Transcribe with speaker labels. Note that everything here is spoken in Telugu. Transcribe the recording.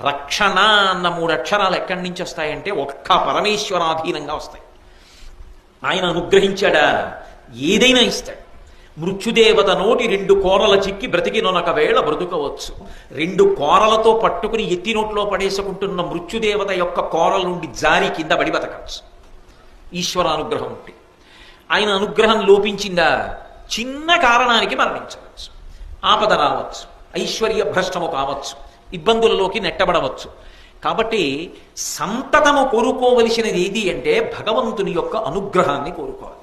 Speaker 1: రక్షణ అన్న మూడు అక్షరాలు ఎక్కడి నుంచి వస్తాయంటే ఒక్క పరమేశ్వరాధీనంగా వస్తాయి. ఆయన అనుగ్రహించాడా? ఏదైనా ఇస్తాడు. మృత్యుదేవత నోటి రెండు కోరల చిక్కి బ్రతికినొనొక వేళ బ్రతుకవచ్చు. రెండు కోరలతో పట్టుకుని ఎత్తి నోట్లో పడేసుకుంటున్న మృత్యుదేవత యొక్క కోరల నుండి జారి కింద పడి బతకచ్చు ఈశ్వర అనుగ్రహం ఉంటే. ఆయన అనుగ్రహం లోపించిందా? చిన్న కారణానికి మరణించవచ్చు. ఆపద రావచ్చు. ఐశ్వర్య భ్రష్టము కావచ్చు. ఇబ్బందులలోకి నెట్టబడవచ్చు. కాబట్టి సంతతము కోరుకోవలసినది ఏది అంటే భగవంతుని యొక్క అనుగ్రహాన్ని కోరుకోవాలి.